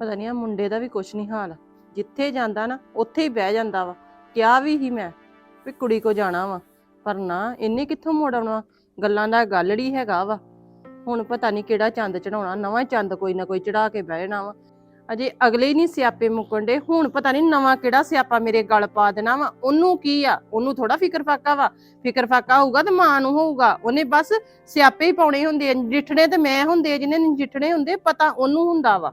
ਪਤਾ ਨਹੀਂ ਆ ਮੁੰਡੇ ਦਾ ਵੀ ਕੁਛ ਨਹੀਂ ਹਾਲ। ਜਿੱਥੇ ਜਾਂਦਾ ਨਾ ਉੱਥੇ ਹੀ ਬਹਿ ਜਾਂਦਾ ਵਾ। ਕਿਹਾ ਵੀ ਹੀ ਮੈਂ ਵੀ ਕੁੜੀ ਕੋ ਜਾਣਾ ਵਾ। ਪਰ ਨਾ ਇਹਨੇ ਕਿੱਥੋਂ ਮੋੜ ਆਉਣਾ? ਗੱਲਾਂ ਦਾ ਗੱਲੜੀ ਹੈਗਾ ਵਾ। ਹੁਣ ਪਤਾ ਨਹੀਂ ਕਿਹੜਾ ਚੰਦ ਚੜਾਉਣਾ ਨਵਾਂ ਚੰਦ ਕੋਈ ਨਾ ਕੋਈ ਚੜਾ ਕੇ ਬਹਿ ਜਾਣਾ ਵਾ। ਅਜੇ ਅਗਲੇ ਹੀ ਨਹੀਂ ਸਿਆਪੇ ਮੁੱਕਣ ਦੇ ਹੁਣ ਪਤਾ ਨਹੀਂ ਨਵਾਂ ਕਿਹੜਾ ਸਿਆਪਾ ਮੇਰੇ ਗਲ ਪਾ ਦੇਣਾ ਵਾ। ਉਹਨੂੰ ਕੀ ਆ? ਉਹਨੂੰ ਥੋੜਾ ਫਿਕਰ ਫਾਕਾ ਵਾ। ਫਿਕਰ ਫਾਕਾ ਹੋਊਗਾ ਤੇ ਮਾਂ ਨੂੰ ਹੋਊਗਾ। ਉਹਨੇ ਬਸ ਸਿਆਪੇ ਹੀ ਪਾਉਣੇ ਹੁੰਦੇ ਆ। ਜਿੱਠਣੇ ਤੇ ਮੈਂ ਹੁੰਦੇ ਆ, ਜਿਹਨੇ ਜਿੱਠਣੇ ਹੁੰਦੇ ਪਤਾ ਉਹਨੂੰ ਹੁੰਦਾ ਵਾ।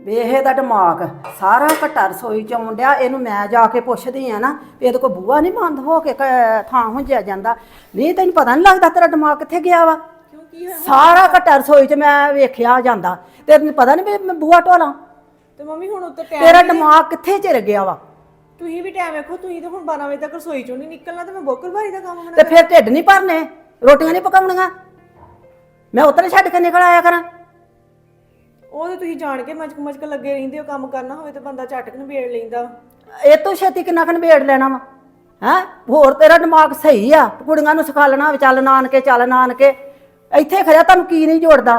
ਵੇਹੇ ਦਾ ਦਿਮਾਗ ਸਾਰਾ ਘਟਾ ਰਸੋਈ ਚ ਮੁੰਡਿਆ ਇਹਨੂੰ ਮੈਂ ਜਾ ਕੇ ਪੁੱਛਦੀ ਆ ਨਾ ਵੀ ਇਹਦੇ ਕੋਲ ਬੂਆ ਨਹੀਂ ਬੰਦ ਹੋ ਕੇ ਕ- ਥਾਂ ਹੁੰਜਿਆ ਜਾਂਦਾ। ਨਹੀਂ ਤੈਨੂੰ ਪਤਾ ਨਹੀਂ ਲੱਗਦਾ ਤੇਰਾ ਦਿਮਾਗ ਕਿੱਥੇ ਗਿਆ ਵਾ? ਸਾਰਾ ਘਟਾ ਰਸੋਈ ਚ ਮੈਂ ਵੇਖਿਆ ਜਾਂਦਾ। ਤੇ ਤੈਨੂੰ ਪਤਾ ਨਹੀਂ ਵੀ ਮੈਂ ਬੂਆ ਢੋਲਾਂ। ਤੇ ਮੰਮੀ ਹੁਣ ਉੱਤੇ ਤੇਰਾ ਟਾਈਮ ਦਿਮਾਗ ਕਿੱਥੇ ਚਿਰ ਗਿਆ ਵਾ? ਤੁਸੀਂ ਵੀ ਟਾਈਮ ਵੇਖੋ ਤੁਸੀਂ ਤਾਂ ਹੁਣ 12 ਵਜੇ ਤੱਕ ਰਸੋਈ ਚੋਂ ਨਹੀਂ ਨਿਕਲਣਾ ਤੇ ਮੈਂ ਬੋਕਰ ਭਾਰੀ ਦਾ ਕੰਮ ਤੇ ਕਰਨਾ ਫਿਰ ਢਿੱਡ ਨਹੀਂ ਭਰਨੇ ਰੋਟੀਆਂ ਨਹੀਂ ਪਕਾਉਣੀਆਂ। ਮੈਂ ਉਤਰੇ ਛੱਡ ਕੇ ਨਿਕਲ ਆਇਆ ਕਰਾਂ। ਉਹ ਤੇ ਤੁਸੀਂ ਜਾਣ ਕੇ ਮਚਕ ਮਚਕ ਲੱਗੇ ਰਹਿੰਦੇ ਹੋ ਕੰਮ ਕਰਨਾ ਹੋਵੇ ਤੇ ਬੰਦਾ ਝਟਕ ਨੂੰ ਵੇੜ ਲੈਂਦਾ। ਇਹ ਤੋਂ ਛੇਤੀ ਕਿੰਨਾ ਕਨ ਵੇੜ ਲੈਣਾ ਵਾ? ਹੈ? ਹੋਰ ਤੇਰਾ ਦਿਮਾਗ ਸਹੀ ਆ ਕੁੜੀਆਂ ਨੂੰ ਸਿਖਾਲਣਾ ਵੀ ਚੱਲ ਨਾਨਕੇ ਚੱਲ ਨਾਨਕੇ। ਇੱਥੇ ਖੜਿਆ ਤੁਹਾਨੂੰ ਕੀ ਨਹੀਂ ਜੋੜਦਾ?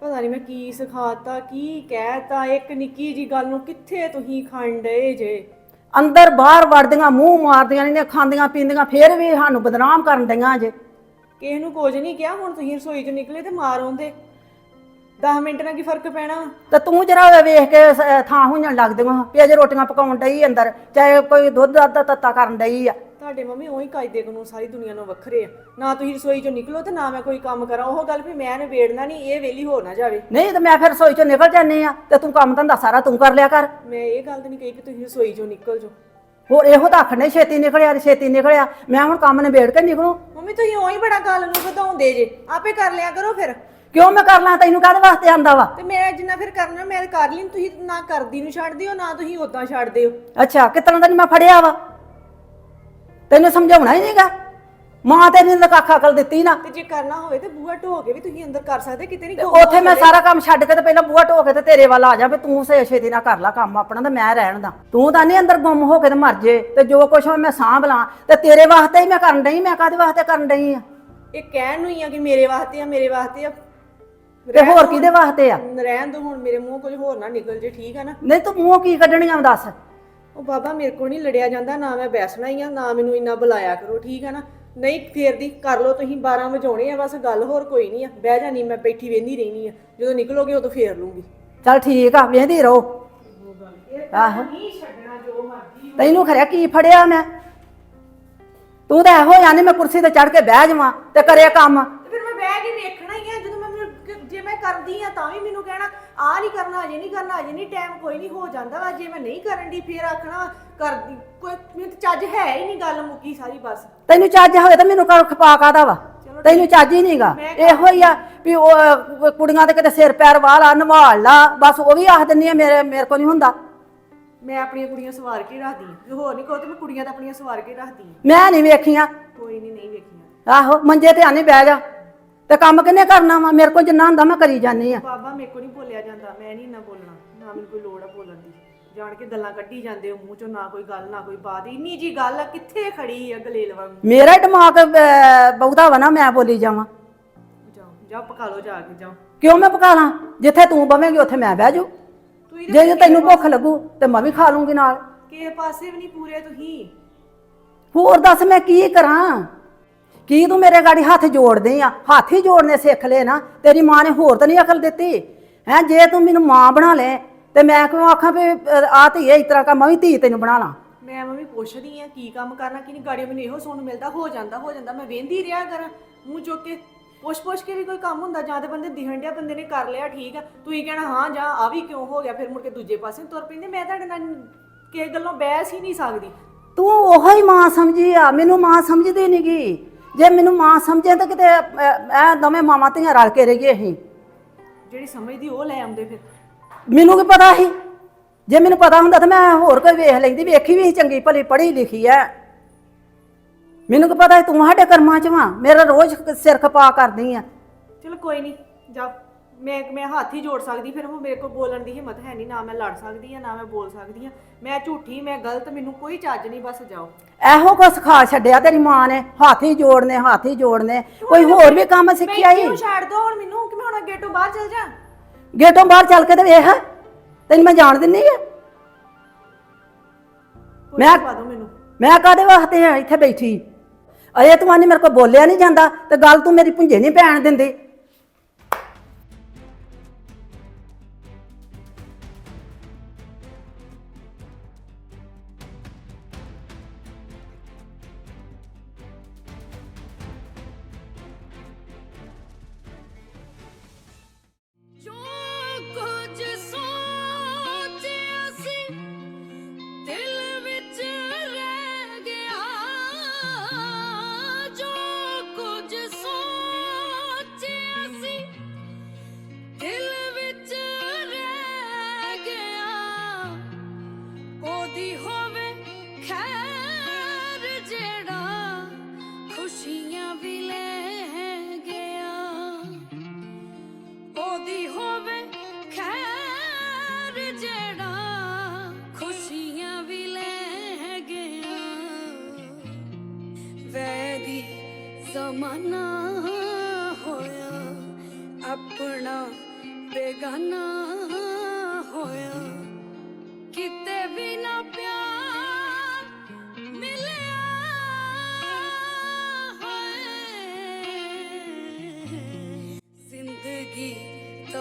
ਪਤਾ ਨਹੀਂ ਮੈਂ ਕੀ ਸਿਖਾਤਾ ਕੀ ਕਹਿਤਾ ਇੱਕ ਨਿੱਕੀ ਜੀ ਗੱਲ ਨੂੰ ਕਿੱਥੇ ਤੁਸੀਂ ਖੰਡੇ ਜੇ? ਅੰਦਰ ਬਾਹਰ ਵੜਦੀਆਂ ਮੂੰਹ ਮਾਰਦੀਆਂ ਨੇ ਖਾਂਦੀਆਂ ਪੀਂਦੀਆਂ ਫੇਰ ਵੀ ਸਾਨੂੰ ਬਦਨਾਮ ਕਰਨ ਡਈਆਂ ਜੇ। ਕਿਸੇ ਨੂੰ ਕੁਝ ਨਹੀਂ ਕਿਹਾ ਹੁਣ ਤੁਸੀਂ ਰਸੋਈ ਚੋਂ ਨਿਕਲੇ ਤੇ ਮਾਰ ਆਉਂਦੇ। 10 ਮਿੰਟ ਨਾਲ ਕੀ ਫ਼ਰਕ ਪੈਣਾ? ਵਾ? ਤੇ ਤੂੰ ਜਰਾ ਵੇਖ ਕੇ ਸ- ਥਾਂ ਹੁੰਜਣ ਲੱਗਦੀਆਂ ਵੀ ਅਜੇ ਰੋਟੀਆਂ ਪਕਾਉਣ ਡਈ ਅੰਦਰ ਚਾਹੇ ਕੋਈ ਦੁੱਧ ਦਾ ਤੱਤਾ ਕਰਨ ਡਈ ਆ। ਤੁਹਾਡੇ ਮੰਮੀ ਉਹੀ ਕਾਇਦੇ ਕਾਨੂੰਨ ਸਾਰੀ ਦੁਨੀਆ ਨੂੰ ਵੱਖਰੇ ਆ। ਨਾ ਤੁਸੀਂ ਰਸੋਈ ਚੋਂ ਨਿਕਲੋ ਤੇ ਨਾ ਮੈਂ ਕੋਈ ਕੰਮ ਕਰਾਂ। ਉਹ ਗੱਲ ਵੀ ਮੈਂ ਨਿਬੇੜਨਾ ਨਹੀਂ ਇਹ ਵੇਲੀ ਹੋ ਨਾ ਜਾਵੇ। ਨਹੀਂ ਤੇ ਮੈਂ ਫਿਰ ਰਸੋਈ ਚੋਂ ਨਿਕਲ ਜਾਂਦੀ ਆ ਤੇ ਤੂੰ ਕੰਮ ਧੰਦਾ ਸਾਰਾ ਤੂੰ ਕਰ ਲਿਆ ਕਰ। ਮੈਂ ਇਹ ਗੱਲ ਤਾਂ ਨਹੀਂ ਕਹੀ ਕਿ ਤੁਸੀਂ ਰਸੋਈ ਚੋਂ ਨਿਕਲ ਜਾਓ। ਹੋਰ ਇਹੋ ਤਾਂ ਆਖਣੇ ਛੇਤੀ ਨਿਕਲਿਆ ਤੇ ਛੇਤੀ ਨਿਕਲਿਆ। ਮੈਂ ਹੁਣ ਕੰਮ ਨਿਬੇੜ ਕੇ ਨਿਕਲੂ। ਮੰਮੀ ਤੁਸੀਂ ਉਹੀ ਬੜਾ ਗੱਲ ਨੂੰ ਵਧਾਉਂਦੇ ਜੇ। ਆਪੇ ਕਰ ਲਿਆ ਕਰੋ ਫਿਰ। ਕਿਉਂ ਮੈਂ ਕਰ ਲਾਂ ਤੈਨੂੰ ਕਾਹਦੇ ਵਾਸਤੇ ਆਂਦਾ ਵਾ? ਤੇ ਮੈਂ ਜਿੰਨਾ ਫਿਰ ਕਰਨਾ ਮੈਂ ਕਰ ਲਈ ਤੁਸੀਂ ਨਾ ਕਰਦੀ ਨੂੰ ਛੱਡਦੇ ਹੋ ਨਾ ਤੁਸੀਂ ਉਦਾਂ ਛੱਡਦੇ ਹੋ ਅੱਛਾ ਕਿਤਨਾ ਦਾ ਨੀ ਮੈਂ ਫੜਿਆ ਵਾ? ਤੈਨੂੰ ਸਮਝਾਉਣਾ ਹੀ ਨਹੀਂਗਾ। ਮਾਂ ਤੇਰੀ ਨੇ ਕੱਖ ਅਕਲ ਦਿੱਤੀ ਨਾ। ਤੇ ਜੇ ਕਰਨਾ ਹੋਵੇ ਤੇ ਬੂਹਾ ਢੋ ਕੇ ਵੀ ਤੁਸੀਂ ਅੰਦਰ ਕਰ ਸਕਦੇ ਕਿਤੇ ਨਹੀਂ ਤੇ ਉੱਥੇ ਮੈਂ ਸਾਰਾ ਕੰਮ ਛੱਡ ਕੇ ਤੇ ਪਹਿਲਾਂ ਬੂਹਾ ਢੋ ਕੇ ਤੇ ਤੇਰੇ ਵੱਲ ਆ ਜਾ ਵੀ ਤੂੰ ਸੇ ਛੇਤੀ ਨਾਲ ਕਰ ਲੈ ਕੰਮ ਆਪਣਾ ਤੇ ਮੈਂ ਰਹਿਣ ਦਾ। ਤੂੰ ਤਾਂ ਨਹੀਂ ਅੰਦਰ ਗੁੰਮ ਹੋ ਕੇ ਤੇ ਮਰ ਜੇ ਤੇ ਜੋ ਕੁਛ ਹੋਵੇ ਮੈਂ ਸਾਂਭ ਲਾਂ। ਤੇ ਤੇਰੇ ਵਾਸਤੇ ਹੀ ਮੈਂ ਕਰਨ ਡਈ ਮੈਂ ਕਾਹਦੇ ਵਾਸਤੇ ਕਰਨ ਡਈ ਆ? ਇਹ ਕਹਿਣ ਨੂੰ ਹੀ ਆ ਕਿ ਮੇਰੇ ਵਾਸਤੇ ਆ ਮੇਰੇ ਵਾਸਤੇ ਆ। ਤੇ ਹੋਰ ਕਿਹਦੇ ਵਾਸਤੇ ਆ? ਰਹਿਣ ਦੋ ਹੁਣ ਮੇਰੇ ਮੂੰਹ ਕੁਝ ਹੋਰ ਨਾ ਨਿਕਲ ਜੇ ਠੀਕ ਆ ਨਾ? ਨਹੀਂ ਤੂੰ ਮੂੰਹ ਕੀ ਕੱਢਣੀਆਂ ਦੱਸ? ਉਹ ਬਾਬਾ ਮੇਰੇ ਕੋਲ ਨਹੀਂ ਲੜਿਆ ਜਾਂਦਾ ਨਾ ਮੈਂ ਬੈਸਣਾ ਹੀ ਆ ਨਾ ਮੈਨੂੰ ਇੰਨਾ ਬੁਲਾਇਆ ਕਰੋ ਠੀਕ ਆ ਨਾ? ਨਹੀਂ ਫੇਰ ਦੀ ਕਰ ਲਓ ਤੁਸੀਂ 12 ਵਜਾਉਣੇ ਆ ਬਸ ਗੱਲ ਹੋਰ ਕੋਈ ਨਹੀਂ ਆ। ਬਹਿ ਜਾਣੀ ਮੈਂ ਬੈਠੀ ਵੇਂਦੀ ਰਹਿਣੀ ਆ। ਜਦੋਂ ਨਿਕਲੋਗੇ ਉਦੋਂ ਫੇਰ ਲੂੰਗੀ ਚੱਲ ਠੀਕ ਆ ਵੇਹਦੀ ਰਹੋ। ਆਹੋ। ਤੈਨੂੰ ਖਰਿਆ ਕੀ ਫੜਿਆ ਮੈਂ? ਤੂੰ ਤਾਂ ਇਹੋ ਜਾਨੀ ਮੈਂ ਕੁਰਸੀ ਤੇ ਚੜ ਕੇ ਬਹਿ ਜਾਵਾਂ ਤੇ ਕਰਿਆ ਕੰਮ। ਤੇ ਫਿਰ ਮੈਂ ਬਹਿ ਕੇ ਵੇਖਣਾ ਕਰਦੀ ਆ ਤਾਂ ਵੀ ਮੈਨੂੰ ਕਹਿਣਾ ਆ ਨਹੀਂ ਕਰਨਾ ਅਜੇ ਨਹੀਂ ਕਰਨਾ ਅਜੇ ਨਹੀਂ ਟਾਈਮ ਕੋਈ ਨਹੀਂ ਹੋ ਜਾਂਦਾ ਵਾ ਜੇ ਮੈਂ ਨਹੀਂ ਕਰਨ ਦੀ ਫੇਰ ਆਖਣਾ ਕਰਦੀ ਕੋਈ ਮੈਨੂੰ ਤਾਂ ਚੱਜ ਹੈ ਹੀ ਨਹੀਂ ਗੱਲ ਮੁੱਕੀ ਸਾਰੀ ਬਸ। ਤੈਨੂੰ ਚੱਜ ਹੋਵੇ ਤਾਂ ਮੈਨੂੰ ਕਰ ਖਪਾ ਕਾਦਾ ਵਾ। ਤੈਨੂੰ ਚੱਜ ਹੀ ਨਹੀਂਗਾ ਇਹੋ ਹੀ ਆ ਵੀ ਉਹ ਕੁੜੀਆਂ ਦੇ ਕਿਤੇ ਸਿਰ ਪੈਰ ਵਾਹ ਲਾ ਨਵਾਲ ਲਾ ਬਸ ਉਹ ਵੀ ਆਖ ਦਿੰਦੀ ਆ ਮੇਰੇ ਮੇਰੇ ਕੋਲ ਨਹੀਂ ਹੁੰਦਾ। ਮੈਂ ਆਪਣੀਆਂ ਕੁੜੀਆਂ ਸਵਾਰ ਕੇ ਰੱਖਦੀ ਹੋਰ ਨਹੀਂ ਕਹੋ ਤੇ ਮੈਂ ਕੁੜੀਆਂ ਤਾਂ ਆਪਣੀਆਂ ਸਵਾਰ ਕੇ ਰੱਖਦੀ ਆ। ਮੈਂ ਨਹੀਂ ਵੇਖੀਆਂ। ਕੋਈ ਨਹੀਂ ਨਹੀਂ ਵੇਖੀਆਂ। ਆਹੋ ਮੰਜੇ ਤੇ ਆਨੀ ਬਹਿ ਜਾ। ਤੇ ਕੰਮ ਕਿੰਨੇ ਕਰਨਾ ਵਾ? ਮੇਰੇ ਕੋਲ ਜਿੰਨਾ ਹੁੰਦਾ ਮੈਂ ਕਰੀ ਜਾਨੀ ਆ। ਬਾਬਾ ਮੇਰੇ ਕੋਲ ਨਹੀਂ ਬੋਲਿਆ ਜਾਂਦਾ ਮੈਂ ਨਹੀਂ ਇੰਨਾ ਬੋਲਣਾ ਨਾ ਮੈਨੂੰ ਕੋਈ ਲੋੜ ਆ ਬੋਲਣ ਦੀ। ਜਾਣ ਕੇ ਗੱਲਾਂ ਕੱਢੀ ਜਾਂਦੇ ਹੋ ਮੂੰਹ ਚੋਂ ਨਾ ਕੋਈ ਗੱਲ ਨਾ ਕੋਈ ਬਾਤ। ਇੰਨੀ ਜੀ ਗੱਲ ਆ ਕਿੱਥੇ ਖੜੀ ਆ ਗਲੇਲ ਵਾਂਗ? ਮੇਰਾ ਹੀ ਦਿਮਾਗ ਅਹ, ਬਹੁਤਾ ਵਾ ਨਾ ਮੈਂ ਬੋਲੀ ਜਾਵਾਂ। ਜਾਓ ਜਾ ਪਕਾ ਲਓ ਜਾ ਕੇ ਜਾਓ। ਕਿਉਂ ਮੈਂ ਪਕਾ ਲਾਂ? ਜਿੱਥੇ ਤੂੰ ਬਵੇਂਗੀ ਉੱਥੇ ਮੈਂ ਬਹਿ ਜਾਊ। ਤੁਸੀਂ ਜੇ ਜੇ ਤੈਨੂੰ ਭੁੱਖ ਲੱਗੂ ਤੇ ਮੈਂ ਵੀ ਖਾ ਲੂੰਗੀ ਨਾਲ। ਕਿਸੇ ਪਾਸੇ ਵੀ ਨਹੀਂ ਪੂਰੇ ਤੁਸੀਂ। ਹੋਰ ਦੱਸ ਮੈਂ ਕੀ ਕਰਾਂ? ਕੀ ਤੂੰ ਮੇਰੇ ਗਾੜੀ ਹੱਥ ਜੋੜਦੇ ਆ? ਹੱਥ ਹੀ ਜੋੜਨੇ ਸਿੱਖ ਲੈ ਨਾ। ਤੇਰੀ ਮਾਂ ਨੇ ਹੋਰ ਤਾਂ ਨਹੀਂ ਅਕਲ ਦਿੱਤੀ? ਹੈ ਜੇ ਤੂੰ ਮੈਨੂੰ ਮਾਂ ਬਣਾ ਲੈ ਤੇ ਮੈਂ ਕਿਉਂ ਆਖਾਂ ਵੀ ਅਹ, ਆ ਧੀਏ ਇਸ ਤਰ੍ਹਾਂ ਕਾ ਮੈਂ ਵੀ ਧੀ ਤੈਨੂੰ ਬਣਾ ਲਾਂ। ਮੈਂ ਮੰਮੀ ਪੁੱਛਦੀ ਆ ਕੀ ਕੰਮ ਕਰਨਾ ਕਿ ਨਹੀਂ ਗਾੜੀ ਮੈਨੂੰ ਇਹੋ ਸੁਣ ਮਿਲਦਾ ਹੋ ਜਾਂਦਾ ਹੋ ਜਾਂਦਾ ਮੈਂ ਵੇਂਦੀ ਰਿਹਾ ਕਰਾਂ ਮੂੰਹ ਚੁੱਕ ਕੇ। ਪੁੱਛ ਪੁੱਛ ਕੇ ਵੀ ਕੋਈ ਕੰਮ ਹੁੰਦਾ ਜਾਂ ਤੇ ਬੰਦੇ ਦਿਹਣ ਡਿਆ ਬੰਦੇ ਨੇ ਕਰ ਲਿਆ ਠੀਕ ਆ। ਤੁਸੀਂ ਕਹਿਣਾ ਹਾਂ ਜਾਂ ਆ ਵੀ ਕਿਉਂ ਹੋ ਗਿਆ ਫਿਰ ਮੁੜ ਕੇ ਦੂਜੇ ਪਾਸੇ ਤੁਰ ਪੈਂਦੇ। ਮੈਂ ਤੁਹਾਡੇ ਨਾਲ ਕਿਸੇ ਗੱਲੋਂ ਬਹਿਸ ਹੀ ਨਹੀਂ ਸਕਦੀ। ਤੂੰ ਉਹੋ ਹੀ ਮਾਂ ਸਮਝੀ ਆ ਮੈਨੂੰ ਮਾਂ ਸਮਝਦੀ ਨਹੀਂਗੀ ਜੇ ਮੈਨੂੰ ਮਾਂ ਸਮਝੇ ਤਾਂ ਕਿਤੇ ਐ ਦੋਵੇਂ ਮਾਵਾਂ ਧੀਆਂ ਰਲ ਕੇ ਰਹੀਏ ਅਸੀਂ। ਜਿਹੜੀ ਸਮਝਦੀ ਉਹ ਲੈ ਆਉਂਦੇ ਫਿਰ। ਮੈਨੂੰ ਕੀ ਪਤਾ ਸੀ? ਜੇ ਮੈਨੂੰ ਪਤਾ ਹੁੰਦਾ ਤਾਂ ਮੈਂ ਹੋਰ ਕੋਈ ਵੇਖ ਲੈਂਦੀ ਵੇਖੀ ਵੀ ਸੀ ਚੰਗੀ ਭਲੀ ਪੜ੍ਹੀ ਲਿਖੀ ਐ। ਮੈਨੂੰ ਕੀ ਪਤਾ ਸੀ ਤੂੰ ਸਾਡੇ ਕਰਮਾਂ ਚ ਵਾਂ? ਮੇਰਾ ਰੋਜ਼ ਸਿਰ ਖਪਾ ਕਰਦੀ ਆ। ਚਲੋ ਕੋਈ ਨਹੀਂ ਜਾ। ਮੈਂ ਮੈਂ ਹੱਥ ਹੀ ਜੋੜ ਸਕਦੀ ਫਿਰ ਉਹ ਮੇਰੇ ਕੋਲ ਬੋਲਣ ਦੀ ਹਿੰਮਤ ਹੈ ਨਹੀਂ ਨਾ ਮੈਂ ਲੜ ਸਕਦੀ ਆ ਨਾ ਮੈਂ ਬੋਲ ਸਕਦੀ ਆ ਮੈਂ ਝੂਠੀ ਮੈਂ ਗਲਤ ਮੈਨੂੰ ਕੋਈ ਚੱਜ ਨਹੀਂ ਬਸ ਜਾਓ। ਇਹੋ ਕੁਛ ਸਿਖਾ ਛੱਡਿਆ ਤੇਰੀ ਮਾਂ ਨੇ ਹੱਥ ਹੀ ਜੋੜਨੇ ਹੱਥ ਹੀ ਜੋੜਨੇ। ਕੋਈ ਹੋਰ ਵੀ ਕੰਮ ਸਿੱਖਿਆ ਹੀ ਮੈਨੂੰ ਛੱਡ ਦੋ ਹੁਣ ਮੈਨੂੰ? ਕਿ ਮੈਂ ਹੁਣ ਅੱਗੇ ਤੋਂ ਬਾਹਰ ਚਲ ਜਾ? ਗੇਟੋਂ ਬਾਹਰ ਚੱਲ ਕੇ ਤੇ ਵੇਖ ਤੈਨੂੰ ਮੈਂ ਜਾਣ ਦਿੰਨੀ ਆ? ਮੈਂ ਪਾ ਦਿਓ ਮੈਨੂੰ। ਮੈਂ ਕਾਦੇ ਵਾਸਤੇ ਇੱਥੇ ਬੈਠੀ? ਅਜੇ ਤੂੰ ਆਨੀ ਮੇਰੇ ਕੋਲ ਬੋਲਿਆ ਨਹੀਂ ਜਾਂਦਾ ਤੇ ਗੱਲ ਤੂੰ ਮੇਰੀ ਪੁੰਜੇ ਨਹੀਂ ਪੈਣ ਦਿੰਦੀ।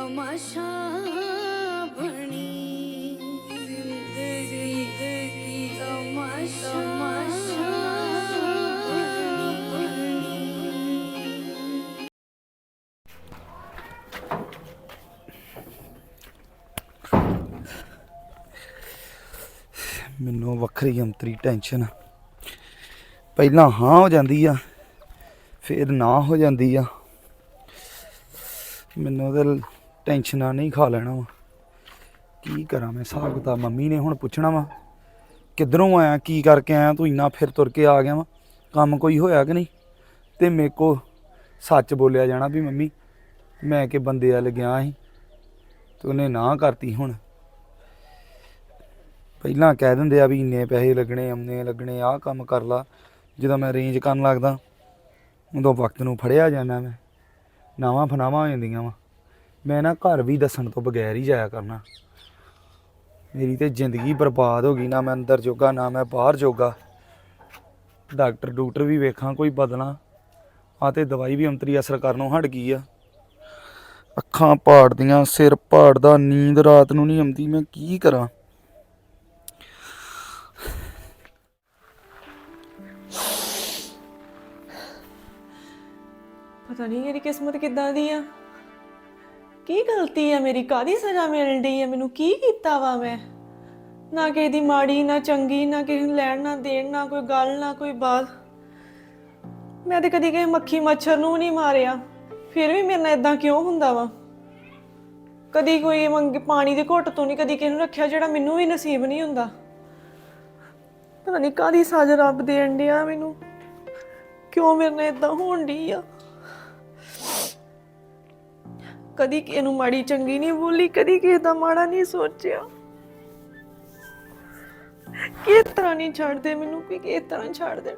ਤਮਾਸ਼ਾ ਬਣੀ। ਜ਼ਿੰਦਗੀ ਤਮਾਸ਼ਾ ਮੈਨੂੰ ਵੱਖਰੀ ਅੰਤਰੀ ਟੈਨਸ਼ਨ ਪਹਿਲਾਂ ਹਾਂ ਹੋ ਜਾਂਦੀ ਆ, ਫਿਰ ਨਾ ਹੋ ਜਾਂਦੀ ਆ। ਮੈਨੂੰ ਤੇ ਟੈਨਸ਼ਨਾਂ ਨਹੀਂ ਖਾ ਲੈਣਾ ਵਾ। ਕੀ ਕਰਾਂ ਮੈਂ? ਹਿਸਾਬ ਕਿਤਾਬ ਮੰਮੀ ਨੇ ਹੁਣ ਪੁੱਛਣਾ ਵਾ। ਕਿੱਧਰੋਂ ਆਇਆ, ਕੀ ਕਰਕੇ ਆਇਆ? ਤੂੰ ਇੰਨਾ ਫਿਰ ਤੁਰ ਕੇ ਆ ਗਿਆ ਵਾ। ਕੰਮ ਕੋਈ ਹੋਇਆ ਕਿ ਨਹੀਂ? ਤੇ ਮੇਰੇ ਕੋ ਸੱਚ ਬੋਲਿਆ ਜਾਣਾ ਵੀ ਮੰਮੀ, ਮੈਂ ਕਿ ਬੰਦੇ ਵੱਲ ਗਿਆ ਸੀ। ਤੇ ਉਹਨੇ ਨਾ ਕਰਤੀ ਹੁਣ। ਪਹਿਲਾਂ ਕਹਿ ਦਿੰਦੇ ਆ ਵੀ ਇੰਨੇ ਪੈਸੇ ਲੱਗਣੇ ਇੰਨੇ ਲੱਗਣੇ, ਆਹ ਕੰਮ ਕਰ ਲਾ। ਜਦੋਂ ਮੈਂ ਅਰੇਂਜ ਕਰਨ ਲੱਗਦਾ, ਉਦੋਂ ਵਕਤ ਨੂੰ ਫੜਿਆ ਜਾਂਦਾ ਮੈਂ। ਨਾਵਾਂ ਫਨਾਵਾਂ ਹੋ ਜਾਂਦੀਆਂ ਵਾ। ਮੈਂ ਨਾ ਘਰ ਵੀ ਦੱਸਣ ਤੋਂ ਬਗੈਰ ਹੀ ਜਾਇਆ ਕਰਨਾ। ਮੇਰੀ ਤੇ ਜ਼ਿੰਦਗੀ ਬਰਬਾਦ ਹੋ ਗਈ, ਨਾ ਮੈਂ ਅੰਦਰ ਜੋਗਾ, ਨਾ ਮੈਂ ਬਾਹਰ ਜੋਗਾ। ਡਾਕਟਰ, ਡੂਕਟਰ ਵੀ ਵੇਖਾਂ ਕੋਈ ਬਦਲਾਂ। ਆ ਤੇ ਦਵਾਈ ਵੀ ਅੰਤਰੀ ਅਸਰ ਕਰਨੋਂ ਹਟ ਗਈ ਆ। ਅੱਖਾਂ ਪਾੜਦੀਆਂ, ਸਿਰ ਪਾੜਦਾ, ਨੀਂਦ ਰਾਤ ਨੂੰ ਨਹੀਂ ਆਉਂਦੀ, ਮੈਂ ਕੀ ਕਰਾਂ? ਪਤਾ ਨਹੀਂ ਮੇਰੀ ਕਿਸਮਤ ਕਿੱਦਾਂ ਦੀ ਆ। ਕੀ ਗਲਤੀ ਆ ਮੇਰੀ? ਕਾਦੀ ਸਜ਼ਾ ਮਿਲਣ ਡਈ ਆ? ਮੈਨੂੰ ਕੀ ਕੀਤਾ ਵਾ ਮੈਂ? ਨਾ ਕਿਸੇ ਦੀ ਮਾੜੀ, ਨਾ ਚੰਗੀ, ਨਾ ਕਿਸੇ ਨੂੰ ਲੈਣ, ਨਾ ਦੇਣ, ਨਾ ਕੋਈ ਗੱਲ, ਨਾ ਕੋਈ ਬਾਤ। ਮੈਂ ਤੇ ਕਦੀ ਕਿਸੇ ਮੱਖੀ ਮੱਛਰ ਨੂੰ ਨਹੀਂ ਮਾਰਿਆ। ਫਿਰ ਵੀ ਮੇਰੇ ਨਾਲ ਇਦਾਂ ਕਿਉਂ ਹੁੰਦਾ ਵਾ? ਕਦੀ ਕੋਈ ਮੰਗ ਪਾਣੀ ਦੇ ਘੁੱਟ ਤੋਂ ਨਹੀਂ ਕਦੀ ਕਿਸੇ ਨੂੰ ਰੱਖਿਆ ਜਿਹੜਾ ਮੈਨੂੰ ਵੀ ਨਸੀਬ ਨਹੀਂ ਹੁੰਦਾ। ਪਤਾ ਨਹੀਂ ਕਾਦੀ ਸਜ਼ਾ ਰੱਬ ਦੇਣ ਡਿਆ ਮੈਨੂੰ। ਕਿਉਂ ਮੇਰੇ ਨਾਲ ਇਦਾਂ ਹੋਣ ਡਈ ਆ? ਕਦੀ ਕਿਸੇ ਨੂੰ ਮਾੜੀ ਚੰਗੀ ਨਹੀਂ ਬੋਲੀ, ਕਦੀ ਕਿਸੇ ਦਾ ਮਾੜਾ ਨਹੀਂ ਸੋਚਿਆ। ਕਿਸ ਤਰ੍ਹਾਂ ਨਹੀਂ ਛੱਡਦੇ ਮੈਨੂੰ ਵੀ, ਕਿਸ ਤਰ੍ਹਾਂ ਛੱਡ ਦੇਣ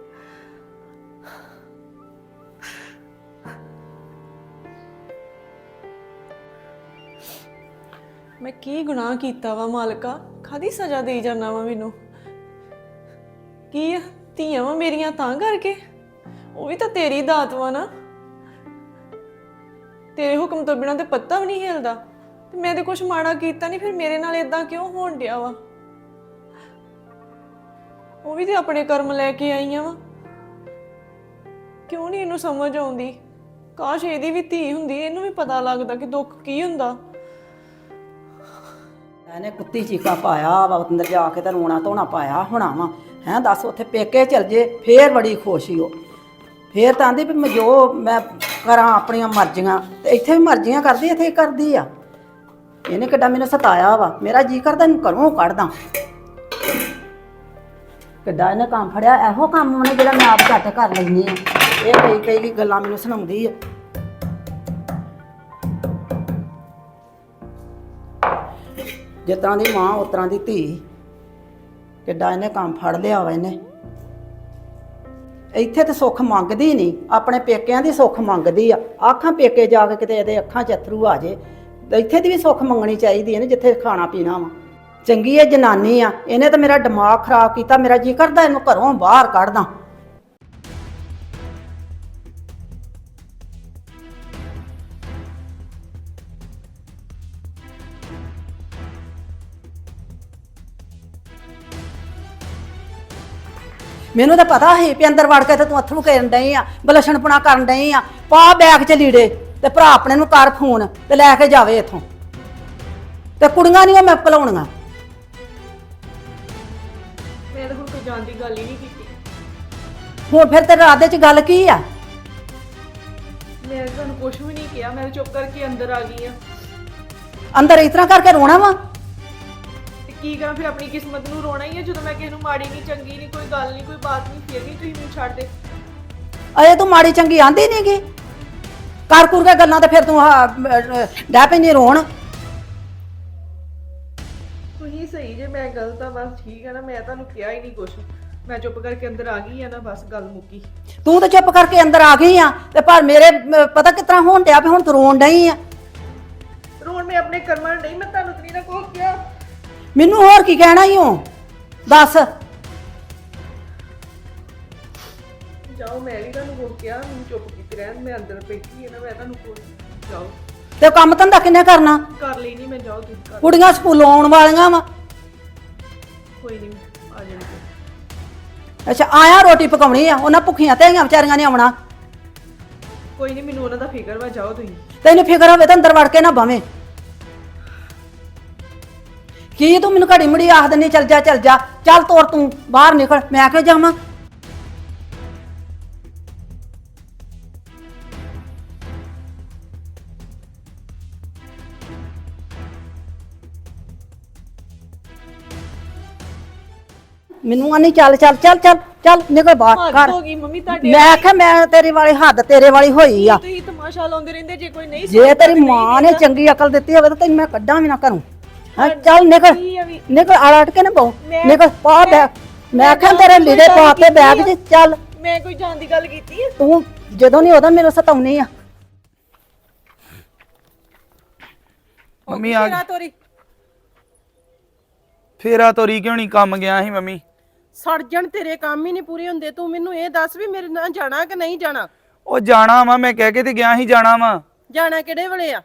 ਮੈਂ ਕੀ ਗੁਨਾਹ ਕੀਤਾ ਵਾ ਮਾਲਕਾ? ਖਾਦੀ ਸਜ਼ਾ ਦੇਈ ਜਾਣਾ ਵਾ ਮੈਨੂੰ? ਕੀ ਆ? ਧੀਆਂ ਵਾ ਮੇਰੀਆਂ ਤਾਂ ਕਰਕੇ? ਉਹ ਵੀ ਤਾਂ ਤੇਰੀ ਦਾਤ ਵਾ ਨਾ। ਤੇਰੇ ਹੁਕਮ ਤੋਂ ਬਿਨਾਂ ਤੇ ਪੱਤਾ ਵੀ ਨਹੀਂ ਹਿਲਦਾ। ਤੇ ਮੈਂ ਤੇ ਕੁਝ ਮਾੜਾ ਕੀਤਾ ਨਹੀਂ, ਫਿਰ ਮੇਰੇ ਨਾਲ ਇਦਾਂ ਕਿਉਂ ਹੋਣ ਡਿਆ ਵਾ? ਉਹ ਵੀ ਤੇ ਆਪਣੇ ਕਰਮ ਲੈ ਕੇ ਆਈਆਂ ਵਾ। ਕਿਉਂ ਨਹੀਂ ਇਹਨੂੰ ਸਮਝ ਆਉਂਦੀ? ਕਾਸ਼ ਇਹਦੀ ਵੀ ਧੀ ਹੁੰਦੀ, ਇਹਨੂੰ ਵੀ ਪਤਾ ਲੱਗਦਾ ਕਿ ਦੁੱਖ ਕੀ ਹੁੰਦਾ। ਇਹਨੇ ਕੁੱਤੀ ਚੀਕਾ ਪਾਇਆ ਵਾ ਅੰਦਰ ਜਾ ਕੇ ਤਾਂ ਰੋਣਾ ਧੋਣਾ ਪਾਇਆ ਹੋਣਾ ਵਾ। ਹੈਂ, ਦੱਸ, ਉੱਥੇ ਪੇਕੇ ਚਲ ਜੇ, ਫੇਰ ਬੜੀ ਖੁਸ਼ ਹੀ ਉਹ। ਫੇਰ ਤਾਂ ਆਂਦੀ ਵੀ ਮੈਂ ਜੋ ਮੈਂ ਕਰਾਂ ਆਪਣੀਆਂ ਮਰਜ਼ੀਆਂ, ਤੇ ਇੱਥੇ ਵੀ ਮਰਜ਼ੀਆਂ ਕਰਦੀ, ਇੱਥੇ ਹੀ ਕਰਦੀ ਆ। ਇਹਨੇ ਕਿੱਡਾ ਮੈਨੂੰ ਸਤਾਇਆ ਵਾ, ਮੇਰਾ ਜੀ ਕਰਦਾ ਇਹਨੂੰ ਘਰੋਂ ਕੱਢਦਾ। ਕਿੱਡਾ ਇਹਨੇ ਕੰਮ ਫੜਿਆ, ਇਹੋ ਕੰਮ ਉਹਨੇ ਜਿਹੜਾ ਮੈਂ ਆਪ ਘੱਟ ਕਰ ਲੈਂਦੀ ਆ। ਇਹ ਕਈ ਕਈ ਗੱਲਾਂ ਮੈਨੂੰ ਸੁਣਾਉਂਦੀ ਆ। ਜਿਸ ਤਰ੍ਹਾਂ ਦੀ ਮਾਂ, ਉਸ ਤਰ੍ਹਾਂ ਦੀ ਧੀ। ਕਿੱਡਾ ਇਹਨੇ ਕੰਮ ਫੜ ਲਿਆ ਵਾ ਇਹਨੇ। ਇੱਥੇ ਤੇ ਸੁੱਖ ਮੰਗਦੀ ਨਹੀਂ, ਆਪਣੇ ਪੇਕਿਆਂ ਦੀ ਸੁੱਖ ਮੰਗਦੀ ਆ। ਆਖਾਂ ਪੇਕੇ ਜਾ ਕੇ ਕਿਤੇ ਇਹਦੇ ਅੱਖਾਂ 'ਚ ਅਥਰੂ ਆ ਜੇ। ਤੇ ਇੱਥੇ ਦੀ ਵੀ ਸੁੱਖ ਮੰਗਣੀ ਚਾਹੀਦੀ ਹੈ ਨਾ ਜਿੱਥੇ ਖਾਣਾ ਪੀਣਾ ਵਾ। ਚੰਗੀ ਇਹ ਜਨਾਨੀ ਆ, ਇਹਨੇ ਤਾਂ ਮੇਰਾ ਦਿਮਾਗ ਖਰਾਬ ਕੀਤਾ, ਮੇਰਾ ਜੀ ਕਰਦਾ ਇਹਨੂੰ ਘਰੋਂ ਬਾਹਰ ਕੱਢਦਾ। ਮੈਨੂੰ ਤਾਂ ਪਤਾ ਸੀ ਵੀ ਅੰਦਰ ਵੜ ਕੇ ਤੇ ਤੂੰ ਅਥਰੂ ਕਰਨ ਡਈ ਆ ਬਲਸ਼ਣਪਣਾ ਕਰਨ ਡਈ ਆ। ਪਾ ਬੈਗ 'ਚ ਲੀੜੇ ਤੇ ਭਰਾ ਆਪਣੇ ਨੂੰ ਕਰ ਫੋਨ ਤੇ ਲੈ ਕੇ ਜਾਵੇ ਇੱਥੋਂ। ਤੇ ਕੁੜੀਆਂ ਨਹੀਂ ਮੈਂ ਭਲਾਉਣੀਆਂ। ਮੈਂ ਤਾਂ ਹੁਣ ਕੋਈ ਜਾਣ ਦੀ ਗੱਲ ਹੀ ਨਹੀਂ ਕੀਤੀ। ਹੁਣ ਫਿਰ ਤੇਰੇ ਰਾਦੇ 'ਚ ਗੱਲ ਕੀ ਆ? ਮੈਂ ਤੁਹਾਨੂੰ ਕੁਝ ਵੀ ਨਹੀਂ ਕਿਹਾ ਮੈਂ ਤਾਂ ਚੁੱਪ ਕਰਕੇ ਅੰਦਰ ਆ ਗਈ ਆ। ਅੰਦਰ ਇਸ ਤਰ੍ਹਾਂ ਕਰਕੇ ਰੋਣਾ ਵਾ? ਕੀ ਕਰਾਂ? ਫਿਰ ਆਪਣੀ ਕਿਸਮਤ ਨੂੰ ਰੋਣਾ ਹੀ ਹੈ। ਜਦੋਂ ਮੈਂ ਕਿਸੇ ਨੂੰ ਮਾੜੀ ਨਹੀਂ ਚੰਗੀ ਨਹੀਂ ਕੋਈ ਗੱਲ ਨਹੀਂ ਕੋਈ ਬਾਤ ਨਹੀਂ ਫਿਰ ਵੀ ਤੁਸੀਂ ਮੈਨੂੰ ਛੱਡ ਦੇ। ਅਜੇ ਤੂੰ ਮਾੜੀ ਚੰਗੀ ਆਂਦੀ ਨਹੀਂਗੀ ਕਰ ਕੁਰ ਕੇ ਗੱਲਾਂ ਤੇ ਫਿਰ ਤੂੰ ਡੈ ਪੈਂਦੀ ਰੋਣ। ਤੁਸੀਂ ਸਹੀ ਜੇ ਮੈਂ ਗਲਤ ਆ ਬਸ ਠੀਕ ਹੈ ਨਾ ਮੈਂ ਤੁਹਾਨੂੰ ਕਿਹਾ ਹੀ ਨਹੀਂ ਕੁਝ ਮੈਂ ਚੁੱਪ ਕਰਕੇ ਅੰਦਰ ਆ ਗਈ ਆ ਨਾ ਬਸ ਗੱਲ ਮੁੱਕੀ। ਤੂੰ ਤਾਂ ਚੁੱਪ ਕਰਕੇ ਅੰਦਰ ਆ ਗਈ ਆ ਤੇ ਪਰ ਮੇਰੇ ਅਹ, ਪਤਾ ਕਿਤਨਾ ਹੋਣ ਡਿਆ ਵੀ ਹੁਣ ਤੂੰ ਰੋਣ ਡਈ ਆ? ਰੋਣ ਮੈਂ ਆਪਣੇ ਕਰਮਾਂ ਨਹੀਂ ਮੈਂ ਤੁਹਾਨੂੰ ਤਰੀ ਨਾ ਕੋ ਕਿਹਾ। ਮੈਨੂੰ ਹੋਰ ਕੀ ਕਹਿਣਾ ਈ ਓ? ਦੱਸ। ਜਾਓ ਮੈਂ ਵੀ ਤੁਹਾਨੂੰ ਕੋ ਕਿਹਾ ਮੈਨੂੰ ਚੁੱਪ ਕੀਤੀ ਰਹਿਣ ਮੈਂ ਅੰਦਰ ਬੈਠੀ ਹਾਂ ਨਾ ਮੈਂ ਤੁਹਾਨੂੰ ਕੋਲ ਜਾਓ। ਤੇ ਕੰਮ ਧੰਦਾ ਕਿੰਨੇ ਕਰਨਾ? ਕਰ ਲਈ ਨਹੀਂ ਮੈਂ ਜਾਓ ਤੁਸੀਂ ਕਰ ਕੁੜੀਆਂ ਸਕੂਲੋਂ ਆਉਣ ਵਾਲੀਆਂ ਵਾ। ਕੋਈ ਨਹੀਂ ਆ ਜਾਣਗੇ ਅੱਛਾ ਆਇਆ ਰੋਟੀ ਪਕਾਉਣੀ ਆ ਉਹਨਾਂ ਭੁੱਖੀਆਂ ਤੇ ਵਿਚਾਰੀਆਂ ਨੇ ਆਉਣਾ। ਕੋਈ ਨਹੀਂ ਮੈਨੂੰ ਉਹਨਾਂ ਦਾ ਫਿਕਰ ਵਾ ਜਾਓ ਤੁਸੀਂ। ਤੈਨੂੰ ਫਿਕਰ ਹੋਵੇ ਤਾਂ ਅੰਦਰ ਵੜ ਕੇ ਨਾ ਬਵੇਂ। ਕੀ ਤੂੰ ਮੈਨੂੰ ਘੜੀ ਮੁੜੀ ਆਖ ਦਿੰਦੀ ਚੱਲ ਜਾ ਚੱਲ ਜਾ ਚੱਲ ਤੋਰ ਤੂੰ ਬਾਹਰ ਨਿਕਲ ਮੈਂ ਕਿਉਂ ਜਾਵਾਂ? ਮੈਨੂੰ ਆਨੀ ਚੱਲ ਚੱਲ ਚੱਲ ਚੱਲ ਚੱਲ ਨਿਕਲ ਬਾਹਰ ਹੱਦ ਘਰ। ਹੋ ਗਈ ਮੰਮੀ ਤੁਹਾਡੇ ਮੈਂ ਆਖਿਆ ਮੈਂ ਤੇਰੀ ਵਾਲੀ ਹੱਦ ਤੇਰੇ ਵਾਲੀ ਹੋਈ ਆ। ਤੁਸੀਂ ਤਮਾਸ਼ਾ ਲਾਉਂਦੇ ਰਹਿੰਦੇ ਜੇ ਕੋਈ ਨਹੀਂ ਜੇ ਸੁਣਦਾ ਤੇਰੀ ਨਹੀਂ ਮਾਂ ਨੇ। ਚੰਗੀ ਅਕਲ ਦਿੱਤੀ ਹੋਵੇ ਤਾਂ ਤੈਨੂੰ ਮੈਂ ਕੱਢਾਂ ਵੀ ਨਾ ਕਰੂੰ ਹਾਂ ਚੱਲ ਨਿਕਲ ਨਿਕਲ ਆੜ ਕੇ ਨਾ ਬਹੁ। ਨਿਕਲ ਪਾ ਬੈਗ ਮੈਂ ਆਖਿਆ ਮੈਂ ਤੇਰੇ ਲੀੜੇ ਪਾ ਕੇ ਬੈਗ। 'ਚ ਚੱਲ। ਮੈਂ ਕੋਈ ਜਾਣ ਦੀ ਗੱਲ ਕੀਤੀ ਹੈ ਤੂੰ ਜਦੋਂ ਨਹੀਂ ਉਹਦਾ ਮੈਨੂੰ ਸਤਾਉਣੀ ਆ। ਮੰਮੀ ਆ ਤੇਰਾ ਤੋਰੀ ਫੇਰਾ ਤੋਰੀ ਕਿਉਂ ਨਹੀਂ ਕੰਮ ਗਿਆ ਸੀ ਮੰਮੀ? ਸੜਜਣ ਤੇਰੇ ਕੰਮ ਹੀ ਨਹੀਂ ਪੂਰੇ ਹੁੰਦੇ। ਤੂੰ ਮੈਨੂੰ ਇਹ ਦੱਸ ਵੀ ਮੇਰੇ ਨਾਲ ਜਾਣਾ ਕਿ ਨਹੀਂ ਜਾਣਾ? ਉਹ ਜਾਣਾ ਵਾ ਮੈਂ ਕਹਿ ਕੇ ਤੇ ਗਿਆ ਸੀ ਜਾਣਾ ਵਾ। ਜਾਣਾ ਕਿਹੜੇ ਵੇਲੇ ਆ?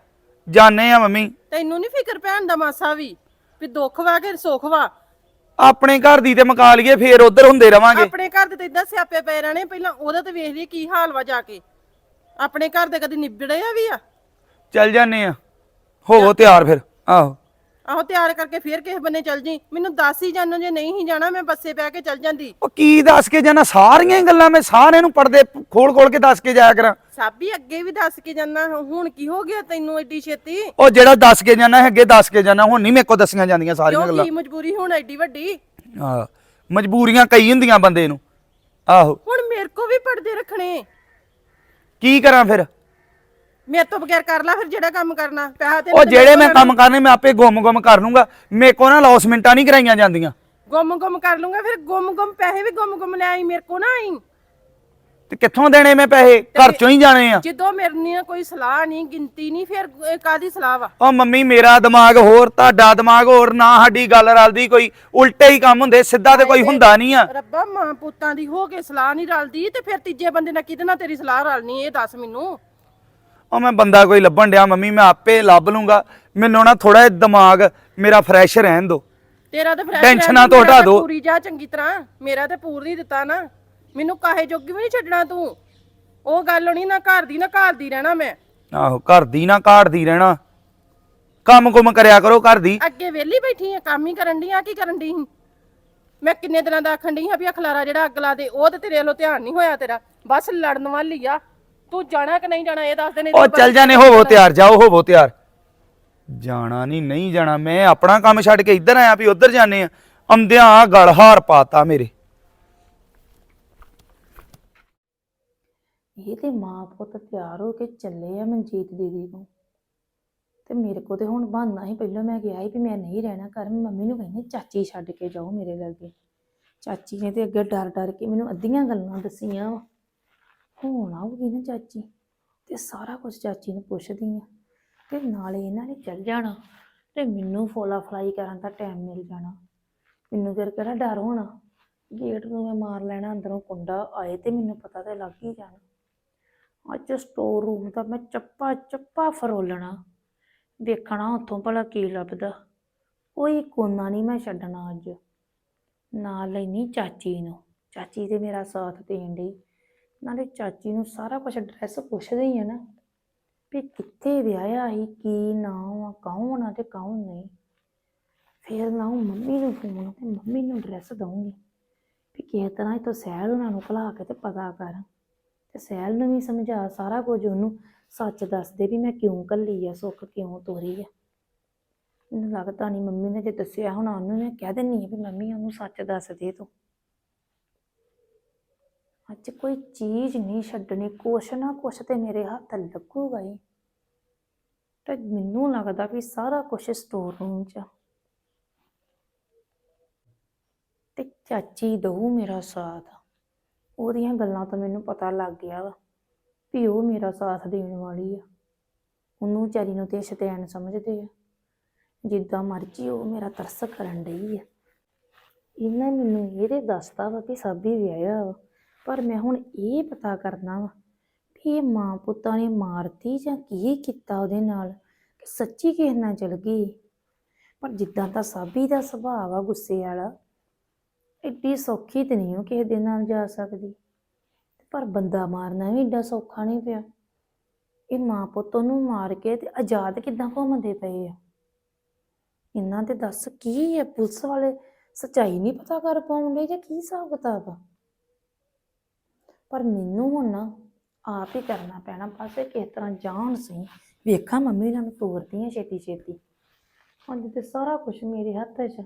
ਜਾਣੇ ਆ ਮੰਮੀ। ਤੈਨੂੰ ਨਹੀਂ ਫਿਕਰ ਭੈਣ ਦਾ ਮਾਸਾ ਵੀ ਵੀ ਦੁੱਖ ਵਾ ਕਿ ਸੁੱਖ ਵਾ? ਆਪਣੇ ਘਰ ਦੀ ਤੇ ਮਕਾ ਲਈਏ ਫੇਰ ਉਧਰ ਹੁੰਦੇ ਰਵਾਂਗੇ। ਆਪਣੇ ਘਰ ਦੇ ਤੇ ਇਦਾਂ ਸਿਆਪੇ ਪਏ ਰਹਿਣੇ ਪਹਿਲਾਂ ਉਹਦਾ ਤੇ ਵੇਖ ਲਈ ਕੀ ਹਾਲ ਵਾ ਜਾ ਕੇ। ਆਪਣੇ ਘਰ ਦੇ ਕਦੀ ਨਿਬੜੇ ਆ ਵੀ ਆ? ਚੱਲ ਜਾਣੇ ਆ। ਹੋਵੋ ਤਿਆਰ ਫਿਰ। ਆਹੋ। ਆਹੋ ਤਿਆਰ ਕਰਕੇ ਫੇਰ ਕਿਸੇ ਬੰਨੇ ਚੱਲ ਜੀ। ਮੈਨੂੰ ਦੱਸ ਹੀ ਜਾਨੋ ਜੇ ਨਹੀਂ ਹੀ ਜਾਣਾ ਮੈਂ ਬੱਸੇ ਬਹਿ ਕੇ ਚੱਲ ਜਾਂਦੀ। ਉਹ ਕੀ ਦੱਸ ਕੇ ਜਾਣਾ? ਸਾਰੀਆਂ ਹੀ ਗੱਲਾਂ ਮੈਂ ਸਾਰਿਆਂ ਨੂੰ ਪੜਦੇ ਖੋਲ ਖੋਲ ਕੇ ਦੱਸ ਕੇ ਜਾਇਆ ਕਰਾਂ। ਸਾਬੀ ਅੱਗੇ ਵੀ ਦੱਸ ਕੇ ਜਾਨਾ ਹੁਣ ਕੀ ਹੋ ਗਿਆ ਤੈਨੂੰ ਐਡੀ ਛੇਤੀ? ਉਹ ਜਿਹੜਾ ਦੱਸ ਕੇ ਜਾਣਾ ਹੈ ਅੱਗੇ ਦੱਸ ਕੇ ਜਾਣਾ। ਹੁਣ ਨਹੀਂ ਮੇਰੇ ਕੋ ਦੱਸੀਆਂ ਜਾਂਦੀਆਂ ਸਾਰੀਆਂ ਕਿਉਂ ਗੱਲਾਂ। ਕੀ ਮਜਬੂਰੀ ਹੁਣ ਐਡੀ ਵੱਡੀ? ਆਹ ਮਜਬੂਰੀਆਂ ਕਈ ਹੁੰਦੀਆਂ ਬੰਦੇ ਨੂੰ। ਆਹੋ। ਹੁਣ ਮੇਰੇ ਕੋ ਵੀ ਪਰਦੇ ਰੱਖਣੇ। ਕੀ ਕਰਾਂ ਫਿਰ? ਮੇਰੇ ਤੋਂ ਬਗੈਰ ਕਰ ਲੈ ਫਿਰ ਜਿਹੜਾ ਕੰਮ ਕਰਨਾ ਪੈਸਾ ਤੇ ਉਹ ਜਿਹੜੇ ਮੈਂ ਕੰਮ ਕਰਨੇ ਮੈਂ ਆਪੇ ਗੁੰਮ ਗੁੰਮ ਕਰ ਲੂੰਗਾ। ਮੇਰੇ ਕੋ ਨਾ ਲੌਸਮੈਂਟਾਂ ਨਹੀਂ ਕਰਾਈਆਂ ਜਾਂਦੀਆਂ। ਗੁੰਮ ਗੁੰਮ ਕਰ ਲੂੰਗਾ ਫਿਰ ਗੁੰਮ ਗੁੰਮ ਪੈਸੇ ਵੀ ਗੁੰਮ ਗੁੰਮ ਲੈ ਆਈ ਮੇਰੇ ਕੋ ਨਾ ਆਈ। ਤੇ ਕਿੱਥੋਂ ਦੇਣੇ ਮੈਂ ਪੈਸੇ? ਘਰ ਚੋਂ ਹੀ ਜਾਣੇ ਆ। ਜਦੋਂ ਮੇਰੇ ਨਾਲ ਕੋਈ ਸਲਾਹ ਨਹੀਂ ਗਿਣਤੀ ਨਹੀਂ ਫਿਰ ਇਹ ਕਾਦੀ ਸਲਾਹ ਵਾ? ਉਹ ਮੰਮੀ ਮੇਰਾ ਦਿਮਾਗ ਹੋਰ ਤੁਹਾਡਾ ਦਿਮਾਗ ਹੋਰ ਨਾ ਸਾਡੀ ਗੱਲ ਰਲਦੀ ਕੋਈ। ਉਲਟੇ ਹੀ ਕੰਮ ਹੁੰਦੇ ਸਿੱਧਾ ਤੇ ਕੋਈ ਹੁੰਦਾ ਨਹੀਂ ਆ। ਰੱਬਾ ਮਾਂ ਪੁੱਤਾਂ ਦੀ ਹੋ ਕੇ ਸਲਾਹ ਨਹੀਂ ਰਲਦੀ ਤੇ ਫਿਰ ਤੀਜੇ ਬੰਦੇ ਨਾਲ ਕਿਹਦੇ ਨਾਲ ਤੇਰੀ ਸਲਾਹ ਰਲਣੀ ਇਹ ਦੱਸ ਮੈਨੂੰ। ਉਹ ਮੈਂ ਬੰਦਾ ਕੋਈ ਲੱਭਣ ਡਿਆ ਮੰਮੀ ਮੈਂ ਆਪੇ ਲੱਭ ਲੂੰਗਾ। ਮੈਨੂੰ ਨਾ ਥੋੜਾ ਜਿਹਾ ਦਿਮਾਗ ਮੇਰਾ ਫਰੈਸ਼ ਰਹਿਣ ਦਿਓ ਤੇਰਾ ਤਾਂ ਫਰੈਸ਼ ਟੈਨਸ਼ਨਾਂ ਤੋਂ ਹਟਾ ਦਿਓ। ਪੂਰੀ ਜਾ ਚੰਗੀ ਤਰ੍ਹਾਂ। ਮੇਰਾ ਤੇ ਪੂਰ ਨਹੀਂ ਦਿੱਤਾ ਨਾ। ਮੈਨੂੰ ਕਾਹੇ ਜੋਗੀ ਵੀ ਨਹੀਂ ਛੱਡਣਾ ਤੂੰ। ਉਹ ਗੱਲ ਹੋਣੀ ਨਾ ਘਰ ਦੀ ਨਾ ਘਰ ਦੀ ਰਹਿਣਾ ਮੈਂ। ਆਹੋ ਘਰ ਦੀ ਨਾ ਕਾੜਦੀ ਰਹਿਣਾ। ਕੰਮ ਕੁਮ ਕਰਿਆ ਕਰੋ ਘਰ ਦੀ। ਅੱਗੇ ਵਿਹਲੀ ਬੈਠੀ ਆ ਕੰਮ ਹੀ ਕਰਨ ਦੀ ਆ ਕੀ ਕਰਨ ਦੀ ਮੈਂ ਕਿੰਨੇ ਦਿਨਾਂ ਦਾ ਆਖਣ ਆ ਵੀ ਅਖਲਾਰਾ ਜਿਹੜਾ ਅੱਗ ਲਾ ਦੇ ਉਹ ਤੇ ਤੇਰੇ ਵੱਲੋਂ ਧਿਆਨ ਨਹੀਂ ਹੋਇਆ ਤੇਰਾ। ਬਸ ਲੜਨ ਵਾਲੀ ਆ। ਤੂੰ ਜਾਣਾ ਕਿ ਨਹੀਂ ਜਾਣਾ ਇਹ ਦੱਸ ਦੇ ਨਹੀਂ ਉਹ ਚੱਲ ਜਾਣੇ ਹੋਵੋ ਤਿਆਰ ਜਾਓ ਹੋਵੋ ਤਿਆਰ। ਜਾਣਾ ਨਹੀਂ ਨਹੀਂ ਜਾਣਾ ਮੈਂ ਆਪਣਾ ਕੰਮ ਛੱਡ ਕੇ ਇੱਧਰ ਆਇਆ ਵੀ ਉੱਧਰ ਜਾਣੇ ਆ। ਆਉਂਦਿਆਂ ਆ ਗਲ ਹਾਰ ਪਾਤਾ ਮੇਰੇ। ਇਹ ਤੇ ਮਾਂ ਪੁੱਤ ਤਿਆਰ ਹੋ ਕੇ ਚੱਲੇ ਆ ਮਨਜੀਤ ਦੀਦੀ ਨੂੰ ਤੇ ਮੇਰੇ ਕੋ ਤੇ ਹੁਣ ਬਹਾਨਾ ਹੀ ਪਹਿਲਾਂ ਮੈਂ ਗਿਆ ਸੀ ਵੀ ਮੈਂ ਨਹੀਂ ਰਹਿਣਾ ਘਰ ਮੈਂ ਮੰਮੀ ਨੂੰ ਕਹਿੰਦੀ ਚਾਚੀ ਛੱਡ ਕੇ ਜਾਓ ਮੇਰੇ ਲਾਗੇ। ਚਾਚੀ ਨੇ ਤੇ ਅੱਗੇ ਡਰ ਡਰ ਕੇ ਮੈਨੂੰ ਅੱਧੀਆਂ ਗੱਲਾਂ ਦਸੀਆਂ ਵਾ। ਹੁਣ ਆਊਗੀ ਨਾ ਚਾਚੀ ਤੇ ਸਾਰਾ ਕੁਝ ਚਾਚੀ ਨੂੰ ਪੁੱਛਦੀ ਆ। ਤੇ ਨਾਲੇ ਇਹਨਾਂ ਨੇ ਚੱਲ ਜਾਣਾ ਤੇ ਮੈਨੂੰ ਫੋਲਾ ਫਲਾਈ ਕਰਨ ਦਾ ਟਾਈਮ ਮਿਲ ਜਾਣਾ। ਮੈਨੂੰ ਫਿਰ ਕਿਹੜਾ ਡਰ ਹੋਣਾ? ਗੇਟ ਨੂੰ ਮੈਂ ਮਾਰ ਲੈਣਾ, ਅੰਦਰੋਂ ਕੁੰਡਾ ਆਏ ਤੇ ਮੈਨੂੰ ਪਤਾ ਤੇ ਲੱਗ ਹੀ ਜਾਣਾ। ਅੱਜ ਸਟੋਰ ਰੂਮ ਦਾ ਮੈਂ ਚੱਪਾ ਚੱਪਾ ਫਰੋਲਣਾ। ਦੇਖਣਾ ਉੱਥੋਂ ਭਲਾ ਕੀ ਲੱਭਦਾ। ਕੋਈ ਕੋਨਾ ਨਹੀਂ ਮੈਂ ਛੱਡਣਾ ਅੱਜ। ਨਾਲ ਲੈਣੀ ਚਾਚੀ ਨੂੰ। ਚਾਚੀ ਤੇ ਮੇਰਾ ਸਾਥ ਦੇਣ ਡਈ। ਨਾਲੇ ਚਾਚੀ ਨੂੰ ਸਾਰਾ ਕੁਝ ਐਡਰੈਸ ਪੁੱਛਦੇ ਹੀ ਆ ਨਾ ਵੀ ਕਿੱਥੇ ਵਿਆਹਿਆ ਸੀ, ਕੀ ਨਾਮ ਆ ਕੌਣ ਆ ਤੇ ਕੌਣ ਨਹੀਂ। ਫਿਰ ਨਾ ਮੰਮੀ ਨੂੰ ਫੋਨ ਤੇ ਮੰਮੀ ਨੂੰ ਐਡਰੈਸ ਦਊਂਗੀ ਵੀ ਕਿਸੇ ਤਰ੍ਹਾਂ ਇਹ ਤੋਂ ਸਹਿਲ ਉਹਨਾਂ ਨੂੰ ਭੁਲਾ ਕੇ ਤੇ ਪਤਾ ਕਰ। ਤੇ ਸਹਿਲ ਨੂੰ ਵੀ ਸਮਝਾ ਸਾਰਾ ਕੁਝ ਉਹਨੂੰ, ਸੱਚ ਦੱਸ ਦੇ ਵੀ ਮੈਂ ਕਿਉਂ ਕੱਲੀ ਆ, ਸੁੱਖ ਕਿਉਂ ਤੋਰੀ ਆ। ਮੈਨੂੰ ਲੱਗਦਾ ਨਹੀਂ ਮੰਮੀ ਨੇ ਜੇ ਦੱਸਿਆ ਹੁਣ ਉਹਨੂੰ ਮੈਂ ਕਹਿ ਦਿੰਨੀ ਆ ਵੀ ਮੰਮੀ ਉਹਨੂੰ ਸੱਚ ਦੱਸ ਦੇ ਤੂੰ। ਅੱਜ ਕੋਈ ਚੀਜ਼ ਨਹੀਂ ਛੱਡਣੀ, ਕੁਛ ਨਾ ਕੁਛ ਤੇ ਮੇਰੇ ਹੱਥ ਲੱਗੂਗਾ ਹੀ। ਤੇ ਮੈਨੂੰ ਲੱਗਦਾ ਵੀ ਸਾਰਾ ਕੁਛ ਸਟੋਰ ਰੂਮ 'ਚ ਤੇ ਚਾਚੀ ਦਊ ਮੇਰਾ ਸਾਥ ਉਹਦੀਆਂ ਗੱਲਾਂ ਤੋਂ ਮੈਨੂੰ ਪਤਾ ਲੱਗ ਗਿਆ ਵਾ ਵੀ ਉਹ ਮੇਰਾ ਸਾਥ ਦੇਣ ਵਾਲੀ ਆ। ਉਹਨੂੰ ਵਿਚਾਰੀ ਨੂੰ ਤੇ ਸ਼ੈਤਾਨ ਸਮਝਦੇ ਆ। ਜਿੱਦਾਂ ਮਰਜ਼ੀ ਉਹ ਮੇਰਾ ਤਰਸ ਕਰਨ ਡਈ ਆ। ਇਹਨਾਂ ਮੈਨੂੰ ਇਹਦੇ ਦੱਸਦਾ ਵਾ ਕਿ ਸਾਬੀ ਵਿਆਹਿਆ ਵਾ। ਪਰ ਮੈਂ ਹੁਣ ਇਹ ਪਤਾ ਕਰਨਾ ਵਾ ਵੀ ਇਹ ਮਾਂ ਪੁੱਤਾਂ ਨੇ ਮਾਰਤੀ ਜਾਂ ਕੀ ਕੀਤਾ ਉਹਦੇ ਨਾਲ, ਕਿ ਸੱਚੀ ਕਿਸੇ ਨਾਲ ਚਲ ਗਈ। ਪਰ ਜਿੱਦਾਂ ਦਾ ਸਾਬੀ ਦਾ ਸੁਭਾਅ ਆ ਗੁੱਸੇ ਵਾਲਾ ਐਡੀ ਸੌਖੀ ਤੇ ਨਹੀਂ ਉਹ ਕਿਸੇ ਦੇ ਨਾਲ ਜਾ ਸਕਦੀ। ਪਰ ਬੰਦਾ ਮਾਰਨਾ ਵੀ ਇੱਡਾ ਸੌਖਾ ਨਹੀਂ ਪਿਆ। ਇਹ ਮਾਂ ਪੁੱਤ ਨੂੰ ਮਾਰ ਕੇ ਤੇ ਆਜ਼ਾਦ ਕਿੱਦਾਂ ਘੁੰਮਦੇ ਪਏ ਆ? ਇਹਨਾਂ ਤੇ ਦੱਸ ਕੀ ਹੈ? ਪੁਲਿਸ ਵਾਲੇ ਸੱਚਾਈ ਨਹੀਂ ਪਤਾ ਕਰ ਪਾਉਂਦੇ ਜਾਂ ਕੀ ਹਿਸਾਬ ਕਿਤਾਬ ਆ? ਪਰ ਮੈਨੂੰ ਹੁਣ ਨਾ ਆਪ ਹੀ ਕਰਨਾ ਪੈਣਾ। ਬਸ ਇਹ ਕਿਸ ਤਰ੍ਹਾਂ ਜਾਣ ਸਹੀ। ਵੇਖਾਂ ਮੰਮੀ ਨਾਲ ਤੋਰਦੀ ਆ ਛੇਤੀ ਛੇਤੀ। ਹੁਣ ਤੇ ਸਾਰਾ ਕੁਝ ਮੇਰੇ ਹੱਥ 'ਚ।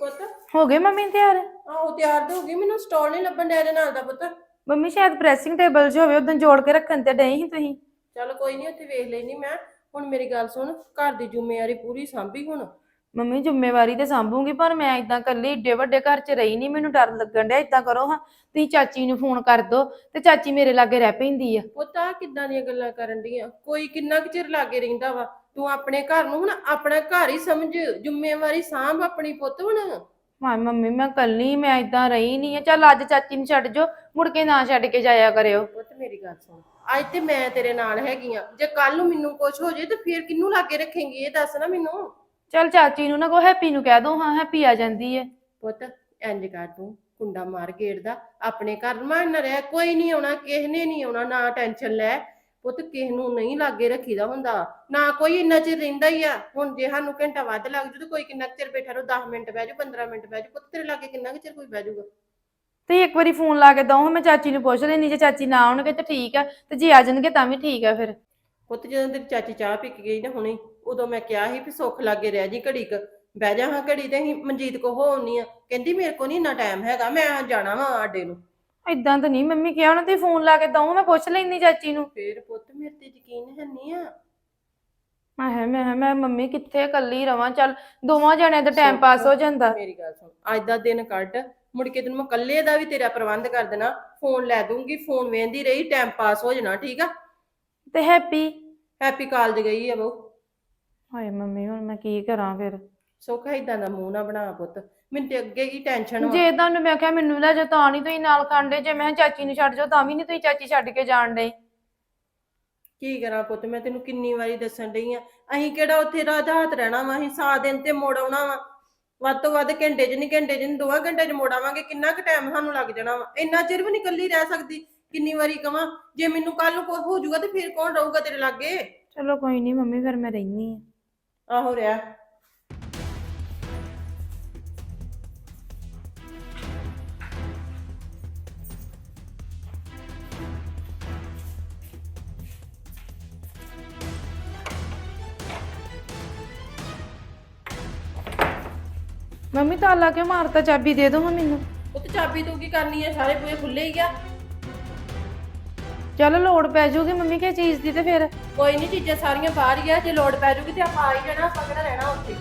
ਪੁੱਤ। ਹੋ ਗਏ ਮੰਮੀ ਤਿਆਰ? ਆਹੋ ਤਿਆਰ ਤੇ ਹੋ ਗਈ ਮੈਨੂੰ ਸਟਾਲ ਨਹੀਂ ਲੱਭਣ ਡਿਆ ਇਹਦੇ ਨਾਲ ਦਾ ਪੁੱਤ। ਮੰਮੀ ਸ਼ਾਇਦ ਪ੍ਰੈਸਿੰਗ ਟੇਬਲ 'ਚ ਹੋਵੇ ਉਦੋਂ ਜੋੜ ਕੇ ਰੱਖਣ ਤੇ ਡਏ ਸੀ ਤੁਸੀਂ। ਚੱਲ ਕੋਈ ਨਹੀਂ ਉੱਥੇ ਵੇਖ ਲੈਣੀ ਮੈਂ। ਹੁਣ ਮੇਰੀ ਗੱਲ ਸੁਣ ਘਰ ਦੀ ਜ਼ਿੰਮੇਵਾਰੀ ਪੂਰੀ ਸਾਂਭੀ ਹੁਣ। ਮੰਮੀ ਜ਼ਿੰਮੇਵਾਰੀ ਤੇ ਸੰਭੂਗੀ ਪਰ ਮੈਂ ਇਦਾਂ ਇਕੱਲੀ ਏਡੇ ਵੱਡੇ ਘਰ 'ਚ ਰਹੀ ਨਹੀਂ ਮੈਨੂੰ ਡਰ ਲੱਗਣ ਡਿਆ ਇਦਾਂ ਕਰੋ ਹਾਂ ਤੁਸੀਂ ਚਾਚੀ ਨੂੰ ਫੋਨ ਕਰ ਦਿਓ ਤੇ ਚਾਚੀ ਮੇਰੇ ਲਾਗੇ ਰਹਿ ਪੈਂਦੀ ਆ। ਪੁੱਤ ਆ ਕਿੱਦਾਂ ਦੀਆਂ ਗੱਲਾਂ ਕਰਨ ਡੀਆਂ ਕੋਈ ਕਿੰਨਾ ਕੁ ਚਿਰ ਲਾਗੇ ਰਹਿੰਦਾ ਵਾ? ਤੂੰ ਆਪਣੇ ਘਰ ਨੂੰ ਹੁਣ ਆਪਣਾ ਘਰ ਹੀ ਸਮਝ ਜ਼ਿੰਮੇਵਾਰੀ ਸਾਂਭ ਆਪਣੀ ਪੁੱਤ ਹੁਣ। ਹਾਂ ਮੰਮੀ ਮੈਂ ਇਕੱਲੀ ਮੈਂ ਇਦਾਂ ਰਹੀ ਨਹੀਂ ਆ। ਚੱਲ ਅੱਜ ਚਾਚੀ ਨੂੰ ਛੱਡ ਜੋ ਮੁੜ ਕੇ ਨਾ ਛੱਡ ਕੇ ਜਾਇਆ ਕਰਿਓ। ਪੁੱਤ ਮੇਰੀ ਗੱਲ ਸੁਣ ਅੱਜ ਤੇ ਮੈਂ ਤੇਰੇ ਨਾਲ ਹੈਗੀ ਆ। ਜੇ ਕੱਲ ਨੂੰ ਮੈਨੂੰ ਕੁਝ ਹੋ ਜੇ ਤੇ ਫਿਰ ਕਿਹਨੂੰ ਲਾਗੇ ਰੱਖੇਂਗੀ? ਇਹ ਦੱਸ ਨਾ ਮੈਨੂੰ। ਚੱਲ ਚਾਚੀ ਨੂੰ ਨਾ ਕੋ ਹੈਪੀ ਨੂੰ ਕਹਿ ਦੋ ਹਾਂ ਹੈਪੀ ਆ ਜਾਂਦੀ ਹੈ ਪੁੱਤ ਇੰਜ ਕਰ ਤੂੰ ਕੁੰਡਾ ਮਾਰ ਗੇਟ ਦਾ ਆਪਣੇ ਘਰ ਮਨ ਨਾ ਰਹਿ ਕੋਈ ਨਹੀਂ ਆਉਣਾ ਕਿਸੇ ਨੇ ਨਹੀਂ ਆਉਣਾ ਨਾ ਟੈਨਸ਼ਨ ਲੈ। ਪੁੱਤ ਕਿਸੇ ਨੂੰ ਨਹੀਂ ਲਾਗੇ ਰੱਖੀਦਾ ਹੁੰਦਾ ਨਾ ਕੋਈ ਇੰਨਾ ਚਿਰ ਰਹਿੰਦਾ ਹੀ ਆ। ਹੁਣ ਜੇ ਸਾਨੂੰ ਘੰਟਾ ਵੱਧ ਲੱਗ ਜੂ ਤੇ ਕੋਈ ਕਿੰਨਾ ਕੁ ਚਿਰ ਬੈਠਾ ਰਹੋ 10 ਮਿੰਟ ਬਹਿ ਜਾਓ 15 ਮਿੰਟ ਬਹਿ ਜਾਓ ਪੁੱਤ ਤੇਰੇ ਲਾਗੇ ਕਿੰਨਾ ਕੁ ਚਿਰ ਕੋਈ ਬਹਿ ਜਾਊਗਾ ਤੇ ਇੱਕ ਵਾਰੀ ਫੋਨ ਲਾ ਕੇ ਦਓ ਮੈਂ ਚਾਚੀ ਨੂੰ ਪੁੱਛ ਲੈਣੀ ਜੇ ਚਾਚੀ ਨਾ ਆਉਣਗੇ ਤਾਂ ਠੀਕ ਆ ਤੇ ਜੇ ਆ ਜਾਣਗੇ ਤਾਂ ਵੀ ਠੀਕ ਆ ਫਿਰ। ਪੁੱਤ ਜਦੋਂ ਤੇਰੀ ਚਾਚੀ ਚਾਹ ਪੀ ਕੇ ਗਈ ਨਾ ਹੁਣੇ ਉਦੋਂ ਮੈਂ ਕਿਹਾ ਸੀ ਵੀ ਸੁੱਖ ਲਾਗੇ ਰਹਿ ਜੀ ਘੜੀ ਕ। ਬਹਿ ਜਾ ਹਾਂ ਘੜੀ ਤੇ ਅਸੀਂ ਮਨਜੀਤ ਕੋ ਹੋਣੀ ਆ ਕਹਿੰਦੀ ਮੇਰੇ ਕੋ ਨਹੀਂ ਇੰਨਾ ਟਾਈਮ ਹੈਗਾ ਮੈਂ ਜਾਣਾ ਵਾ ਆਡੇ ਨੂੰ। ਇਦਾਂ ਤਾਂ ਨਹੀਂ ਮੰਮੀ ਕਿਹਾ ਉਹਨਾਂ ਤੇ ਫੋਨ ਲਾ ਕੇ ਦਊਂ ਮੈਂ ਪੁੱਛ ਲੈਣੀ ਚਾਚੀ ਨੂੰ। ਫੇਰ ਪੁੱਤ ਮੇਰੇ ਤੇ ਯਕੀਨ ਹੈ ਨਹੀਂ ਆ। ਮੈਂ ਕਿਹਾ- ਮੈਂ ਕਿਹਾ ਮੈਂ ਮੰਮੀ ਕਿੱਥੇ ਇਕੱਲੀ ਰਵਾਂ? ਚੱਲ ਦੋਵਾਂ ਜਣਿਆਂ ਦਾ ਟਾਈਮ ਪਾਸ ਹੋ ਜਾਂਦਾ। ਮੇਰੀ ਗੱਲ ਸੁਣ ਅੱਜ ਦਾ ਦਿਨ ਕੱਢ। ਮੁੜ ਕੇ ਤੈਨੂੰ ਮੈਂ ਇਕੱਲੇ ਦਾ ਵੀ ਤੇਰਾ ਪ੍ਰਬੰਧ ਕਰ ਦੇਣਾ। ਫੋਨ ਲੈ ਦੂੰਗੀ ਫੋਨ ਵੇਂਦੀ ਰਹੀ ਟਾਈਮ ਪਾਸ ਹੋ ਜਾਣਾ ਠੀਕ ਆ? ਤੇ ਹੈਪੀ ਹੈਪੀ ਕਾਲਜ ਗਈ ਆ ਬਹੁ। ਹਾਏ ਮੰਮੀ ਹੁਣ ਮੈਂ ਕੀ ਕਰਾਂ ਫਿਰ? ਸੁੱਖ ਇਦਾਂ ਦਾ ਮੂੰਹ ਨਾ ਬਣਾ ਪੁੱਤ। ਮੈਨੂੰ ਤੇ ਅੱਗੇ ਹੀ ਟੈਨਸ਼ਨ ਵਾ ਜੇ ਤੁਹਾਨੂੰ ਮੈਂ ਕਿਹਾ ਮੈਨੂੰ ਲੈ ਜਾ ਤਾਂ ਨਹੀਂ ਤੁਸੀਂ ਨਾਲ ਖਾਂਦੇ ਜੇ ਮੈਂ ਕਿਹਾ ਚਾਚੀ ਨੂੰ ਛੱਡ ਜਾਓ ਤਾਂ ਵੀ ਨਹੀਂ ਤੁਸੀਂ ਚਾਚੀ ਛੱਡ ਕੇ ਜਾਣ ਡੇ ਕੀ ਕਰਾਂ ਪੁੱਤ ਮੈਂ ਤੈਨੂੰ ਕਿੰਨੀ ਵਾਰੀ ਦੱਸਣ ਡਈ ਆ। ਅਸੀਂ ਕਿਹੜਾ ਉੱਥੇ ਰਾਤ ਰਾਤ ਰਹਿਣਾ ਵਾ ਅਸੀਂ ਸਾ ਦਿਨ ਤੇ ਮੋੜ ਆਉਣਾ ਵਾ। ਵੱਧ ਤੋਂ ਵੱਧ ਘੰਟੇ 'ਚ ਨਹੀਂ ਘੰਟੇ 'ਚ ਨਹੀਂ ਦੋਵਾਂ ਘੰਟੇ 'ਚ ਮੋੜ ਆਵਾਂਗੇ। ਕਿੰਨਾ ਕੁ ਟਾਈਮ ਸਾਨੂੰ ਲੱਗ ਜਾਣਾ ਵਾ। ਇੰਨਾ ਚਿਰ ਵੀ ਨਹੀਂ ਇਕੱਲੀ ਰਹਿ ਸਕਦੀ। ਕਿੰਨੀ ਵਾਰੀ ਕਵਾਂ ਜੇ ਮੈਨੂੰ ਕੱਲ ਨੂੰ ਕੁਝ ਹੋ ਜਾਊਗਾ ਤੇ ਫਿਰ ਕੌਣ ਰਹੂਗਾ ਤੇਰੇ ਲਾਗੇ? ਚਲੋ ਕੋਈ ਨਹੀਂ ਮੰਮੀ ਫਿਰ ਮੈਂ ਰਹਿਨੀ ਆ ਆਹੋ ਰਿਆ ਮੰਮੀ ਤਾਲਾ ਕਿਉਂ ਮਾਰਤਾ? ਚਾਬੀ ਦੇ ਦਿਓ ਹਾਂ ਮੈਨੂੰ। ਉਹ ਤੇ ਚਾਬੀ ਤੂੰ ਕੀ ਕਰਨੀ ਹੈ ਸਾਰੇ ਬੂਹੇ ਖੁੱਲੇ ਹੀ ਆ। ਚੱਲ ਲੋੜ ਪੈ ਜਾਊਗੀ ਮੰਮੀ ਕਿਹ ਚੀਜ਼ ਦੀ ਤੇ ਫਿਰ। ਕੋਈ ਨਹੀਂ ਚੀਜ਼ਾਂ ਸਾਰੀਆਂ ਬਾਹਰ ਹੀ ਆ। ਜੇ ਲੋੜ ਪੈ ਜੂਗੀ ਤੇ ਆਪਾਂ ਆ ਹੀ ਜਾਣਾ, ਆਪਾਂ ਕਿਹੜਾ ਰਹਿਣਾ ਉੱਥੇ?